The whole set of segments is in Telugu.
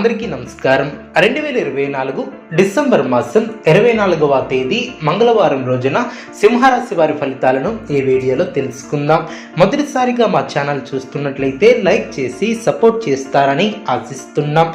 అందరికీ నమస్కారం. రెండు వేల ఇరవై నాలుగు డిసెంబర్ మాసం ఇరవై నాలుగవ తేదీ మంగళవారం రోజున సింహరాశి వారి ఫలితాలను ఈ వీడియోలో తెలుసుకుందాం. మొదటిసారిగా మా ఛానల్ చూస్తున్నట్లయితే లైక్ చేసి సపోర్ట్ చేస్తారని ఆశిస్తున్నాం.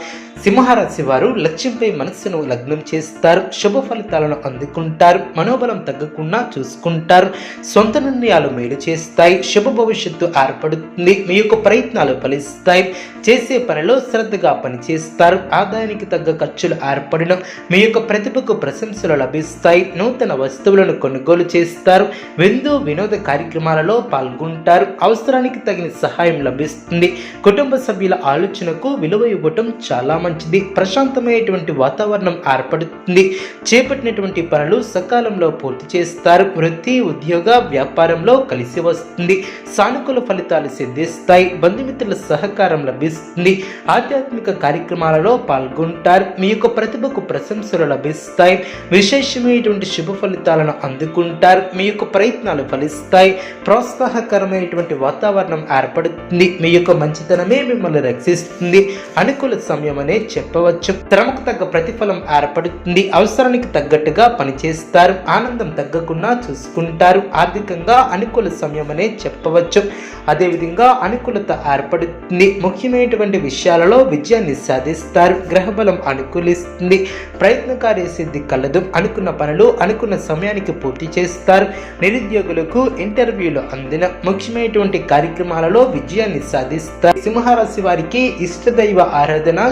సింహరాశి వారు లక్ష్యంపై మనస్సును లగ్నం చేస్తారు. శుభ ఫలితాలను అందుకుంటారు. మనోబలం తగ్గకుండా చూసుకుంటారు. సొంత నిర్ణయాలు మేలు చేస్తాయి. శుభ భవిష్యత్తు ఏర్పడుతుంది. మీ యొక్క ప్రయత్నాలు ఫలిస్తాయి. చేసే పనిలో శ్రద్ధగా పనిచేస్తారు. ఆదాయానికి తగ్గ ఖర్చులు ఏర్పడడం మీ యొక్క ప్రతిభకు ప్రశంసలు లభిస్తాయి. నూతన వస్తువులను కొనుగోలు చేస్తారు. విందు వినోద కార్యక్రమాలలో పాల్గొంటారు. అవసరానికి తగిన సహాయం లభిస్తుంది. కుటుంబ సభ్యుల ఆలోచనకు విలువ ఇవ్వటం చాలా మంచిది. ప్రశాంతమైనటువంటి వాతావరణం ఏర్పడుతుంది. చేపట్టినటువంటి పనులు సకాలంలో పూర్తి చేస్తారు. వృత్తి ఉద్యోగ వ్యాపారంలో కలిసి వస్తుంది. సానుకూల ఫలితాలు సిద్ధిస్తాయి. బంధుమిత్రుల సహకారం లభిస్తుంది. ఆధ్యాత్మిక కార్యక్రమాలలో పాల్గొంటారు. మీ యొక్క ప్రతిభకు ప్రశంసలు లభిస్తాయి. విశేషమైనటువంటి శుభ ఫలితాలను అందుకుంటారు. మీ యొక్క ప్రయత్నాలు ఫలిస్తాయి. ప్రోత్సాహకరమైనటువంటి వాతావరణం ఏర్పడుతుంది. మీ యొక్క మంచితనమే మిమ్మల్ని రక్షిస్తుంది. అనుకూల సమయం అనే చెప్పవచ్చు. శ్రమకు తగ్గ ప్రతిఫలం ఏర్పడుతుంది. అవసరానికి తగ్గట్టుగా పనిచేస్తారు. ఆనందం తగ్గకుండా చూసుకుంటారు. ఆర్థికంగా అనుకూల సమయం అనే చెప్పవచ్చు. అదేవిధంగా అనుకూలత ఏర్పడుతుంది. ముఖ్యమైనటువంటి విషయాలలో విజయాన్ని సాధిస్తారు. గ్రహబలం అనుకూలిస్తుంది. ప్రయత్నకార్య సిద్ధి కలదు. అనుకున్న పనులు అనుకున్న సమయానికి పూర్తి చేస్తారు. నిరుద్యోగులకు ఇంటర్వ్యూలు అందిన ముఖ్యమైనటువంటి కార్యక్రమాలలో విజయాన్ని సాధిస్తారు. సింహరాశి వారికి ఇష్టదైవ ఆరాధన